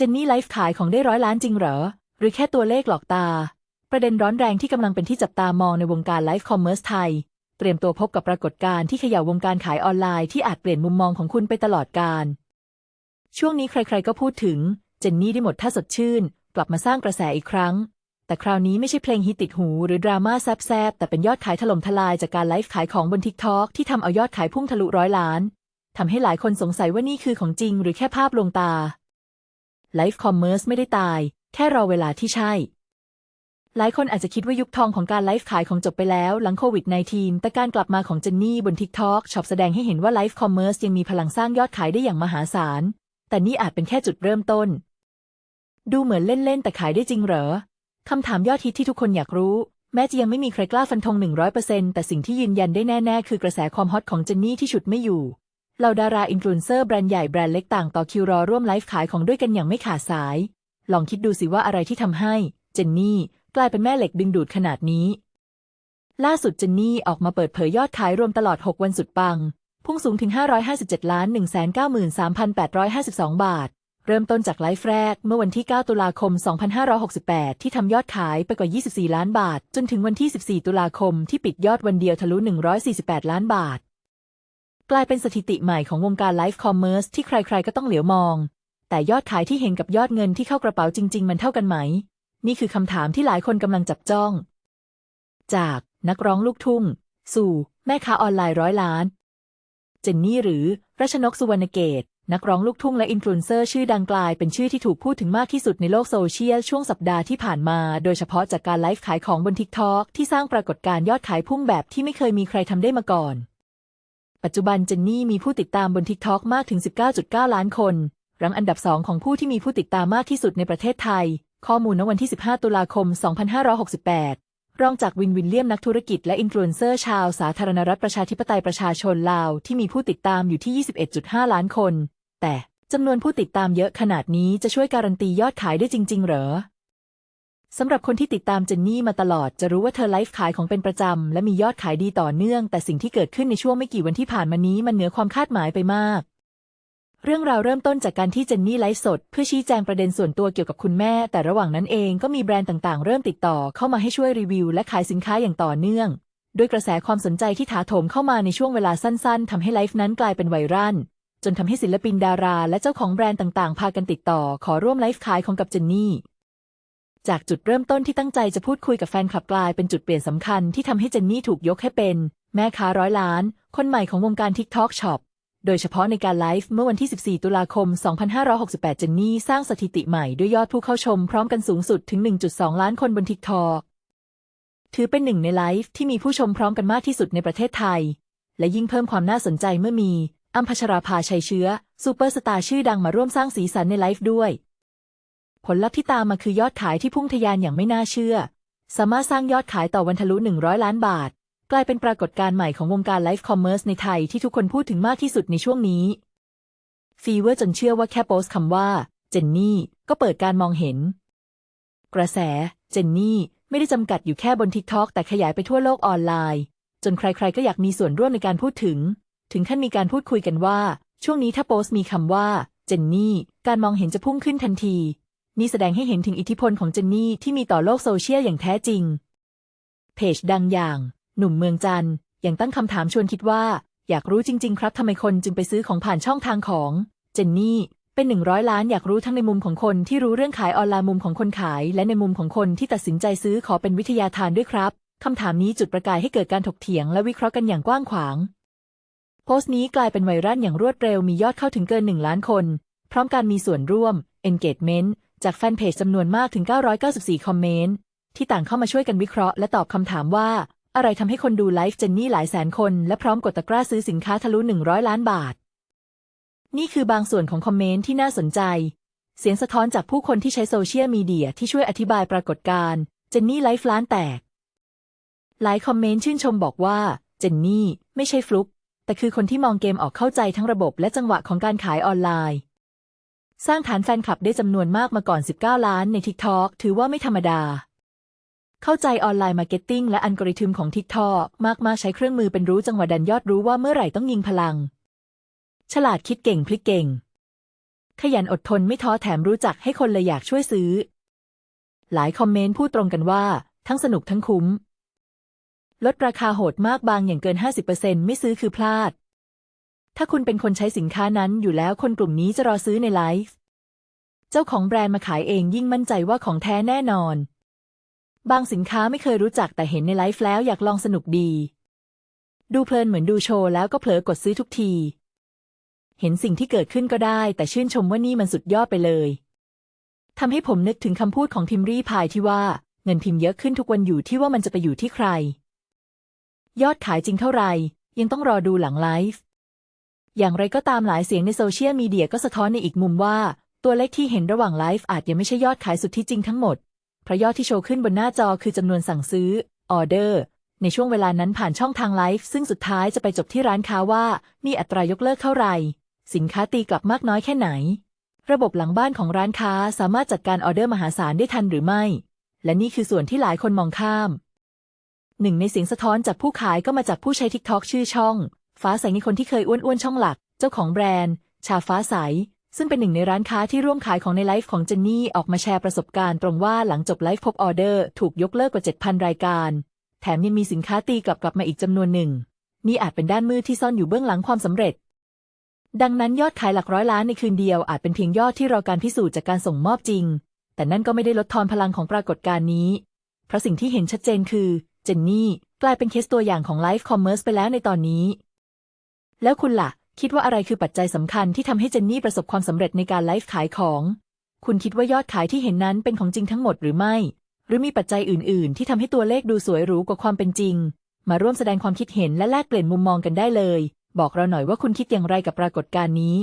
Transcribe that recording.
เจนนี่ไลฟ์ขายของได้ร้อยล้านจริงเหรอ หรือแค่ตัวเลขหลอกตา ประเด็นร้อนแรงที่กำลังเป็นที่จับตามองในวงการไลฟ์คอมเมอร์สไทย เตรียมตัวพบกับปรากฏการณ์ที่เขย่าวงการขายออนไลน์ที่อาจเปลี่ยนมุมมองของคุณไปตลอดกาลช่วงนี้ใครๆก็พูดถึง เจนนี่ได้หมดท่าสดชื่น กลับมาสร้างกระแสอีกครั้ง แต่คราวนี้ไม่ใช่เพลงฮิตติดหูหรือดราม่าแซบๆแต่เป็นยอดขายถล่มทลายจากการไลฟ์ขายของบนทิกทอกที่ทำเอายอดขายพุ่งทะลุร้อยล้านทำให้หลายคนสงสัยว่านี่คือของจริง หรือแค่ภาพลวงตา ไลฟ์คอมเมอร์สไม่ได้ตาย แค่รอเวลาที่ใช่ หลายคนอาจจะคิดว่ายุคทองของการไลฟ์ขายของจบไปแล้วหลังโควิด -19 แต่การกลับมาของเจนนี่บน TikTok ช็อปแสดงให้เห็นว่าไลฟ์คอมเมอร์สยังมีพลังสร้างยอดขายได้อย่างมหาศาล แต่นี่อาจเป็นแค่จุดเริ่มต้น ดูเหมือนเล่น ๆ แต่ขายได้จริงเหรอคำถามยอดฮิตที่ทุกคนอยากรู้ แม้จะยังไม่มีใครกล้าฟันธง100%แต่สิ่งที่ยืนยันได้แน่ ๆ คือกระแสความฮอตของเจนนี่ที่ฉุดไม่อยู่ เหล่าดาราอินฟลูเอนเซอร์แบรนด์ใหญ่แบรนด์เล็กต่างต่อคิวรอร่วมไลฟ์ขายของด้วยกันอย่างไม่ขาดสาย ลองคิดดูสิว่าอะไรที่ทำให้ เจนนี่ กลายเป็นแม่เหล็กดึงดูดขนาดนี้ ล่าสุดเจนนี่ออกมาเปิดเผยยอดขายรวมตลอด 6 วันสุดปัง พุ่งสูงถึง 557ล้าน193,852 บาท เริ่มต้นจากไลฟ์แรกเมื่อวันที่ 9 ตุลาคม 2568 ที่ทำยอดขายไปกว่า 24 ล้านบาท จนถึงวันที่ 14 ตุลาคมที่ปิดยอดวันเดียวทะลุ 148 ล้านบาท กลายเป็นสถิติใหม่ของวงการไลฟ์คอมเมอร์สที่ใครๆก็ต้องเหลียวมอง แต่ยอดขายที่เห็นกับยอดเงินที่เข้ากระเป๋าจริง ๆ มันเท่ากันไหม นี่คือคำถามที่หลายคนกำลังจับจ้อง จากนักร้องลูกทุ่ง สู่ แม่ค้าออนไลน์ร้อยล้าน เจนนี่หรือรัชนกสุวรรณเกตนักร้องลูกทุ่งและอินฟลูเอนเซอร์ชื่อดังกลายเป็นชื่อที่ถูกพูดถึงมากที่สุดในโลกโซเชียลช่วงสัปดาห์ที่ผ่านมา โดยเฉพาะจากการไลฟ์ขายของบนทิกทอกที่สร้างปรากฏการณ์ยอดขายพุ่งแบบที่ไม่เคยมีใครทำได้มาก่อน ปัจจุบันเจนนี่มีผู้ติดตามบนทิกทอกมากถึง 19.9 ล้านคน รั้งอันดับสองของผู้ที่มีผู้ติดตามมากที่สุดในประเทศไทย ข้อมูลณวันที่ 15 ตุลาคม 2568 รองจากวินวินเลียมนักธุรกิจและอินฟลูเอนเซอร์ชาวสาธารณรัฐประชาธิปไตยประชาชนลาว ที่มีผู้ติดตามอยู่ที่ 21.5 ล้านคน แต่จำนวนผู้ติดตามเยอะขนาดนี้จะช่วยการันตียอดขายได้จริง ๆ เหรอ สำหรับคนที่ติดตามเจนนี่มาตลอดจะรู้ว่าเธอไลฟ์ขายของเป็นประจำ และมียอดขายดีต่อเนื่อง แต่สิ่งที่เกิดขึ้นในช่วงไม่กี่วันที่ผ่านมานี้มันเหนือความคาดหมายไปมาก เรื่องราวเริ่มต้นจากการที่เจนนี่ไลฟ์สด เพื่อชี้แจงประเด็นส่วนตัวเกี่ยวกับคุณแม่ แต่ระหว่างนั้นเองก็มีแบรนด์ต่างๆ เริ่มติดต่อเข้ามาให้ช่วยรีวิว และขายสินค้าอย่างต่อเนื่องด้วยกระแสความสนใจที่ถาโถมเข้ามาในช่วงเวลาสั้น ๆทำให้ไลฟ์นั้นกลายเป็นไวรัลจนทำให้ศิลปินดารา และเจ้าของแบรนด์ต่างๆ พากันติดต่อ ขอร่วมไลฟ์ขายของกับเจนนี่ จากจุดเริ่มต้นที่ตั้งใจจะพูดคุยกับแฟนคลับกลายเป็นจุดเปลี่ยนสำคัญที่ทำให้เจนนี่ถูกยกให้เป็น แม่ค้าร้อยล้าน คนใหม่ของวงการ TikTok Shop โดยเฉพาะในการไลฟ์เมื่อวันที่ 14 ตุลาคม 2568 เจนนี่สร้างสถิติใหม่ด้วยยอดผู้เข้าชมพร้อมกันสูงสุดถึง 1.2 ล้านคนบน TikTok ถือเป็นหนึ่งในไลฟ์ที่มีผู้ชมพร้อมกันมากที่สุดในประเทศไทย และยิ่งเพิ่มความน่าสนใจเมื่อมีอัมพชราภาชัยเชื้อซูเปอร์สตาร์ชื่อดังมาร่วมสร้างสีสันในไลฟ์ด้วย ผลลัพธ์ที่ตามมาคือยอดขายที่พุ่งทะยานอย่างไม่น่าเชื่อ สามารถสร้างยอดขายต่อวันทะลุ 100 ล้านบาท กลายเป็นปรากฏการณ์ใหม่ของวงการไลฟ์คอมเมอร์สในไทยที่ทุกคนพูดถึงมากที่สุดในช่วงนี้ ฟีเวอร์จนเชื่อว่าแค่โพสต์คำว่า เจนนี่ ก็เปิดการมองเห็น กระแส เจนนี่ ไม่ได้จำกัดอยู่แค่บนทิกทอกแต่ขยายไปทั่วโลกออนไลน์ จนใครๆก็อยากมีส่วนร่วมในการพูดถึง ถึงขั้นมีการพูดคุยกันว่า ช่วงนี้ถ้าโพสต์มีคำว่า เจนนี่ การมองเห็นจะพุ่งขึ้นทันที นี่แสดงให้เห็นถึงอิทธิพลของเจนนี่ที่มีต่อโลกโซเชียลอย่างแท้จริง เพจดังอย่าง หนุ่มเมืองจันยังตั้งคำถามชวนคิดว่า อยากรู้จริง ๆ ครับทำไมคนจึงไปซื้อของผ่านช่องทางของเจนนี่เป็นหนึ่งร้อยล้านอยากรู้ทั้งในมุมของคนที่รู้เรื่องขายออนไลน์มุมของคนขาย และในมุมของคนที่ตัดสินใจซื้อขอเป็นวิทยาทานด้วยครับคำถามนี้จุดประกายให้เกิดการถกเถียงและวิเคราะห์กันอย่างกว้างขวาง โพสต์นี้กลายเป็นไวรัลอย่างรวดเร็วมียอดเข้าถึงเกิน1ล้านคน พร้อมการมีส่วนร่วม engagement จากแฟนเพจจำนวนมากถึง 994 คอมเมนต์ ที่ต่างเข้ามาช่วยกันวิเคราะห์และตอบคำถามว่า อะไรทำให้คนดูไลฟ์เจนนี่หลายแสนคน และพร้อมกดตะกร้าซื้อสินค้าทะลุ 100 ล้านบาท นี่คือบางส่วนของคอมเมนต์ที่น่าสนใจ เสียงสะท้อนจากผู้คนที่ใช้โซเชียลมีเดียที่ช่วยอธิบายปรากฏการณ์เจนนี่ไลฟ์ล้านแตก หลายคอมเมนต์ชื่นชมบอกว่าเจนนี่ไม่ใช่ฟลุกแต่คือคนที่มองเกมออกเข้าใจทั้งระบบและจังหวะของการขายออนไลน์ สร้างฐานแฟนคลับได้จำนวนมากมาก่อน 19 ล้านใน TikTok ถือว่าไม่ธรรมดา เข้าใจออนไลน์มาร์เก็ตติ้งและอัลกอริทึมของ TikTok มากมาใช้เครื่องมือเป็นรู้จังหวะดันยอดรู้ว่าเมื่อไหร่ต้องยิงพลัง ฉลาดคิดเก่งพลิกเก่ง ขยันอดทนไม่ท้อแถมรู้จักให้คนเลยอยากช่วยซื้อ หลายคอมเมนต์พูดตรงกันว่า ทั้งสนุกทั้งคุ้ม ลดราคาโหดมากบางอย่างเกิน 50%ไม่ซื้อคือพลาด ถ้าคุณเป็นคนใช้สินค้านั้นอยู่แล้วคนกลุ่มนี้จะรอซื้อในไลฟ์ เจ้าของแบรนด์มาขายเองยิ่งมั่นใจว่าของแท้แน่นอน บางสินค้าไม่เคยรู้จักแต่เห็นในไลฟ์แล้วอยากลองสนุกดี ดูเพลินเหมือนดูโชว์แล้วก็เผลอกดซื้อทุกที เห็นสิ่งที่เกิดขึ้นก็ได้ แต่ชื่นชมว่านี่มันสุดยอดไปเลยทำให้ผมนึกถึงคำพูดของพิมรี่พายที่ว่าเงินพิมพ์เยอะขึ้นทุกวันอยู่ที่ว่ามันจะไปอยู่ที่ใคร ยอดขายจริงเท่าไหร่ยังต้องรอดูหลังไลฟ์ อย่างไรก็ตามหลายเสียงในโซเชียลมีเดียก็สะท้อนในอีกมุมว่า ตัวเลขที่เห็นระหว่างไลฟ์อาจยังไม่ใช่ยอดขายสุดที่จริงทั้งหมด เพราะยอดที่โชว์ขึ้นบนหน้าจอคือจำนวนสั่งซื้อออเดอร์ในช่วงเวลานั้นผ่านช่องทางไลฟ์ซึ่งสุดท้ายจะไปจบที่ร้านค้าว่า มีอัตรายกเลิกเท่าไหร่ สินค้าตีกลับมากน้อยแค่ไหน ระบบหลังบ้านของร้านค้าสามารถจัดการออเดอร์มหาศาลได้ทันหรือไม่ และนี่คือส่วนที่หลายคนมองข้ามหนึ่งในเสียงสะท้อนจากผู้ขายก็มาจากผู้ใช้ทิกทอกชื่อช่อง ฟ้าใสในคนที่เคยอ้วนๆช่องหลัก เจ้าของแบรนด์ ชาฟ้าใส ซึ่งเป็นหนึ่งในร้านค้าที่ร่วมขายของในไลฟ์ของเจนนี่ออกมาแชร์ประสบการณ์ตรงว่าหลังจบไลฟ์พบออเดอร์ถูกยกเลิกกว่า 7,000 รายการ แถมยังมีสินค้าตีกลับกลับมาอีกจำนวนหนึ่ง นี่อาจเป็นด้านมืดที่ซ่อนอยู่เบื้องหลังความสำเร็จ ดังนั้นยอดขายหลักร้อยล้านในคืนเดียวอาจเป็นเพียงยอดที่รอการพิสูจน์จากการส่งมอบจริง แต่นั่นก็ไม่ได้ลดทอนพลังของปรากฏการณ์นี้เพราะสิ่งที่เห็นชัดเจนคือเจนนี่กลายเป็นเคสตัวอย่างของไลฟ์คอมเมอร์สไปแล้วในตอนนี้ แล้วคุณล่ะ คิดว่าอะไรคือปัจจัยสำคัญที่ทำให้เจนนี่ประสบความสำเร็จในการไลฟ์ขายของ คุณคิดว่ายอดขายที่เห็นนั้นเป็นของจริงทั้งหมดหรือไม่ หรือมีปัจจัยอื่น ๆ ที่ทำให้ตัวเลขดูสวยหรูกว่าความเป็นจริง มาร่วมแสดงความคิดเห็นและแลกเปลี่ยนมุมมองกันได้เลย บอกเราหน่อยว่าคุณคิดอย่างไรกับปรากฏการณ์นี้